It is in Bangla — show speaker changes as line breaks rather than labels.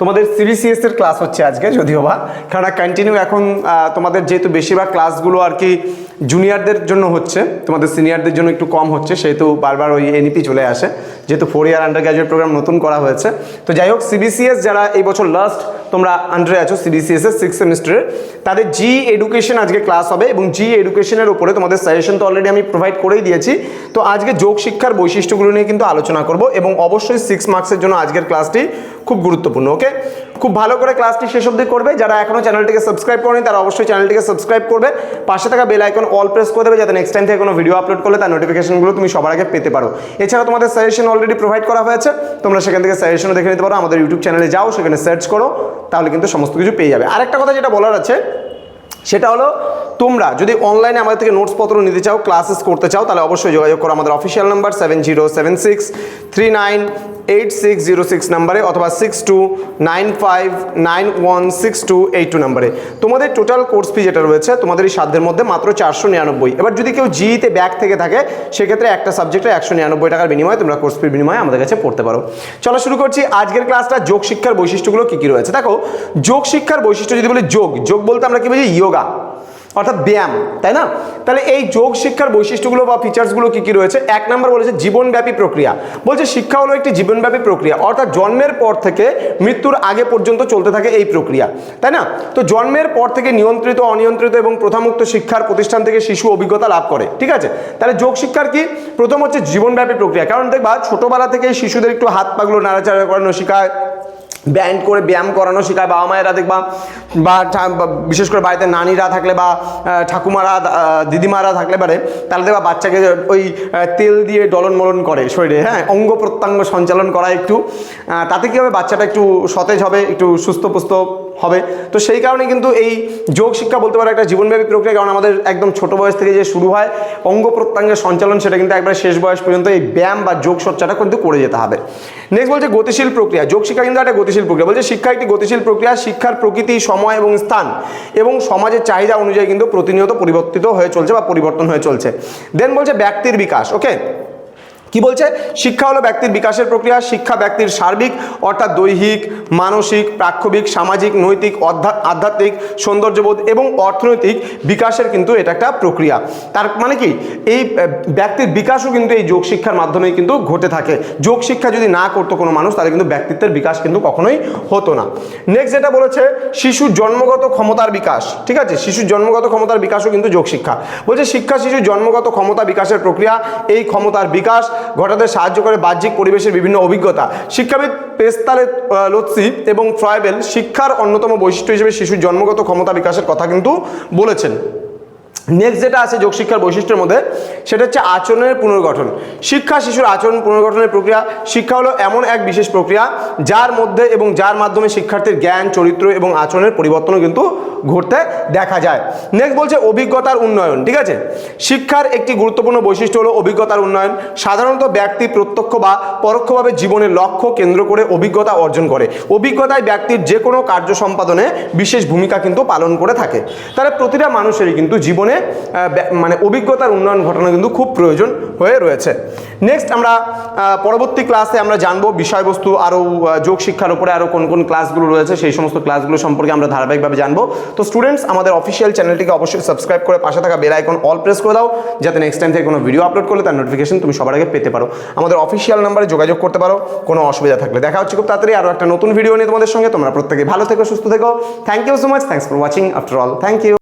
তোমাদের সিবিসিএস এর ক্লাস হচ্ছে আজকে, যদিও বা। কারণ কন্টিনিউ এখন তোমাদের যেহেতু বেশিরভাগ ক্লাসগুলো আর কি জুনিয়রদের জন্য হচ্ছে, তোমাদের সিনিয়রদের জন্য একটু কম হচ্ছে, সেহেতু বারবার ওই এনইপি চলে আসে, যেহেতু four year undergraduate programme নতুন করা হয়েছে। তো যাই হোক সিবিসিএস যারা এই বছর লাস্ট তোমরা আন্ডারে আছো সিবিসিএস এর সিক্স সেমিস্টারের তাদের জি এডুকেশন আজকে ক্লাস হবে এবং জি এডুকেশনের উপরে তোমাদের সাজেশন তো অলরেডি আমি প্রোভাইড করেই দিয়েছি। তো আজকে যোগ শিক্ষার বৈশিষ্ট্যগুলো নিয়ে কিন্তু আলোচনা করব এবং অবশ্যই সিক্স মার্কসের জন্য আজকের ক্লাসটি খুব গুরুত্বপূর্ণ ওকে খুব ভালো করে ক্লাসটি শেষ অবধি করবে। যারা এখনও চ্যানেলটিকে সাবস্ক্রাইব করেনি, তারা অবশ্যই চ্যানেলটিকে সাবস্ক্রাইব করবে। পাশে থাকা বেল আইকন অল প্রেস করে দেবে, যাতে নেক্সট টাইম থেকে কোনো ভিডিও আপলোড করলে তার নোটিফিকেশনগুলো তুমি সবার আগে পেতে পারো। এছাড়া তোমাদের সাজেশন অলরেডি প্রোভাইড করা হয়েছে। তোমরা সেখান থেকে সাজেশনও দেখে নিতে পারো। আমাদের ইউটিউব চ্যানেলে যাও, সেখানে সার্চ করো, তাহলে কিন্তু সমস্ত কিছু পেয়ে যাবে। আরেকটা কথা যেটা বলার আছে, সেটা হলো তোমরা যদি অনলাইনে আমাদের থেকে নোটসপত্র নিতে চাও ক্লাসেস করতে চাও, তাহলে অবশ্যই যোগাযোগ করো আমাদের official number seven zero seven six three nine eight six zero six নাম্বারে অথবা six two nine five nine one six two eight two নাম্বারে তোমাদের টোটাল কোর্স ফি যেটা রয়েছে, তোমাদের এই সাধ্যের মধ্যে মাত্র চারশো নিরানব্বই। এবার যদি কেউ জিতে ব্যাক থেকে থাকে, সেক্ষেত্রে একটা সাবজেক্টে একশো নিরানব্বই টাকার বিনিময়ে তোমরা কোর্স ফির বিনিময়ে আমাদের কাছে পড়তে পারো। চলো শুরু করছি আজকের ক্লাসটা যোগ শিক্ষার বৈশিষ্ট্যগুলো কী কী রয়েছে। দেখো, যোগ শিক্ষার বৈশিষ্ট্য যদি বলি যোগ যোগ বলতে আমরা কি বুঝি? ইয়োগা অর্থাৎ ব্যায়াম, তাই না? তাহলে এই যোগ শিক্ষার বৈশিষ্ট্যগুলো বা ফিচার্সগুলো কী কী রয়েছে? এক নম্বর বলেছে জীবনব্যাপী প্রক্রিয়া। বলছে শিক্ষা হলো একটি জীবনব্যাপী প্রক্রিয়া। অর্থাৎ জন্মের পর থেকে মৃত্যুর আগে পর্যন্ত চলতে থাকে এই প্রক্রিয়া, তাই না? তো জন্মের পর থেকে নিয়ন্ত্রিত, অনিয়ন্ত্রিত এবং প্রথামুক্ত শিক্ষার প্রতিষ্ঠান থেকে শিশু অভিজ্ঞতা লাভ করে, ঠিক আছে? তাহলে যোগ শিক্ষার কি? প্রথম হচ্ছে জীবনব্যাপী প্রক্রিয়া। কারণ দেখবা, ছোটোবেলা থেকে শিশুদের একটু হাত পাগুলো নাড়াচাড়া করানো শেখায় ব্যায়াম করে ব্যায়াম করানো শেখায়, বাবা মায়েরা দেখবা, বা বিশেষ করে বাড়িতে নানিরা থাকলে বা ঠাকুমারা দিদিমারা থাকলে পারে, তাহলে দেখবা বাচ্চাকে ওই তেল দিয়ে ডলন মলন করে শরীরে হ্যাঁ? অঙ্গ প্রত্যঙ্গ সঞ্চালন করা একটু। তাতে কী হবে? বাচ্চাটা একটু সতেজ হবে, একটু সুস্থ পুস্থ হবে। তো সেই কারণে কিন্তু এই যোগ শিক্ষা বলতে পারো একটা জীবনব্যাপী প্রক্রিয়া, কারণ আমাদের একদম ছোট বয়স থেকে যে শুরু হয়, অঙ্গ প্রত্যঙ্গের সঞ্চালন, সেটা কিন্তু একবার শেষ বয়স পর্যন্ত এই ব্যায়াম বা যোগ চর্চাটা কিন্তু করে যেতে হবে। নেক্সট বলছে গতিশীল প্রক্রিয়া। যোগ শিক্ষা কিন্তু একটা গতিশীল প্রক্রিয়া। বলছে শিক্ষা একটি গতিশীল প্রক্রিয়া, শিক্ষার প্রকৃতি, সময় এবং স্থান এবং সমাজের চাহিদা অনুযায়ী কিন্তু প্রতিনিয়ত পরিবর্তিত হয়ে চলছে বা পরিবর্তন হয়ে চলছে। দেন বলছে ব্যক্তির বিকাশ। ওকে কি বলছে? শিক্ষা হলো ব্যক্তির বিকাশের প্রক্রিয়া, শিক্ষা ব্যক্তির সার্বিক, অর্থাৎ দৈহিক, মানসিক, প্রাক্ষবিক, সামাজিক, নৈতিক আধ্যাত্মিক, সৌন্দর্যবোধ এবং অর্থনৈতিক বিকাশের কিন্তু এটা একটা প্রক্রিয়া। তার মানে কি? এই ব্যক্তির বিকাশও কিন্তু এই যোগ শিক্ষার মাধ্যমে কিন্তু ঘটে থাকে। যোগ শিক্ষা যদি না করতো কোনো মানুষ, তাহলে কিন্তু ব্যক্তিত্বের বিকাশ কিন্তু কখনোই হতো না। নেক্সট যেটা বলেছে, শিশুর জন্মগত ক্ষমতার বিকাশ। ঠিক আছে? শিশুর জন্মগত ক্ষমতার বিকাশও কিন্তু যোগ শিক্ষা। বলছে, শিক্ষা, শিশুর জন্মগত ক্ষমতা বিকাশের প্রক্রিয়া, এই ক্ষমতার বিকাশ ঘটাতে সাহায্য করে বাহ্যিক পরিবেশের বিভিন্ন অভিজ্ঞতা। শিক্ষাবিদ পেস্তালে লৎসি এবং ফ্রয়েবেল শিক্ষার অন্যতম বৈশিষ্ট্য হিসেবে শিশুর জন্মগত ক্ষমতা বিকাশের কথা কিন্তু বলেছেন। নেক্সট যেটা আছে যোগ শিক্ষার বৈশিষ্ট্যের মধ্যে, সেটা হচ্ছে আচরণের পুনর্গঠন। শিক্ষা শিশুর আচরণ পুনর্গঠনের প্রক্রিয়া, শিক্ষা হলো এমন এক বিশেষ প্রক্রিয়া যার মধ্যে এবং যার মাধ্যমে শিক্ষার্থীর জ্ঞান, চরিত্র এবং আচরণের পরিবর্তনও কিন্তু ঘটতে দেখা যায়। নেক্সট বলছে অভিজ্ঞতার উন্নয়ন, ঠিক আছে? শিক্ষার একটি গুরুত্বপূর্ণ বৈশিষ্ট্য হলো অভিজ্ঞতার উন্নয়ন। সাধারণত ব্যক্তি প্রত্যক্ষ বা পরোক্ষভাবে জীবনের লক্ষ্য কেন্দ্র করে অভিজ্ঞতা অর্জন করে। অভিজ্ঞতায় ব্যক্তির যে কোনো কার্য সম্পাদনে বিশেষ ভূমিকা কিন্তু পালন করে থাকে। তাহলে প্রতিটা মানুষেরই কিন্তু জীবনে ব্যা- মানে অভিজ্ঞতার উন্নয়ন ঘটানো কিন্তু খুব প্রয়োজন হয়ে রয়েছে। নেক্সট আমরা পরবর্তী ক্লাসে আমরা জানব বিষয়বস্তু, আরও যোগ শিক্ষার উপরে আরও কোন কোন ক্লাসগুলো রয়েছে, সেই সমস্ত ক্লাসগুলো সম্পর্কে আমরা ধারাবাহিকভাবে জানব। তো স্টুডেন্টস আমাদের অফিসিয়াল চ্যানেলটিকে অবশ্যই সাবস্ক্রাইব করে পাশে থাকা বেল আইকন অল প্রেস করে দাও, যাতে নেক্সট টাইম থেকে কোনো ভিডিও আপলোড করলে তার নোটিফিকেশন তুমি সবার আগে পেতে পারো। আমাদের অফিসিয়াল নাম্বারে যোগাযোগ করতে পারো, কোনো অসুবিধা থাকলে। দেখা হচ্ছে খুব তাড়াতাড়ি আরও একটা নতুন ভিডিও নিয়ে তোমাদের সঙ্গে। তোমরা প্রত্যেকে ভালো থেকো, সুস্থ থেকো। Thank you so much thanks for watching after all thank you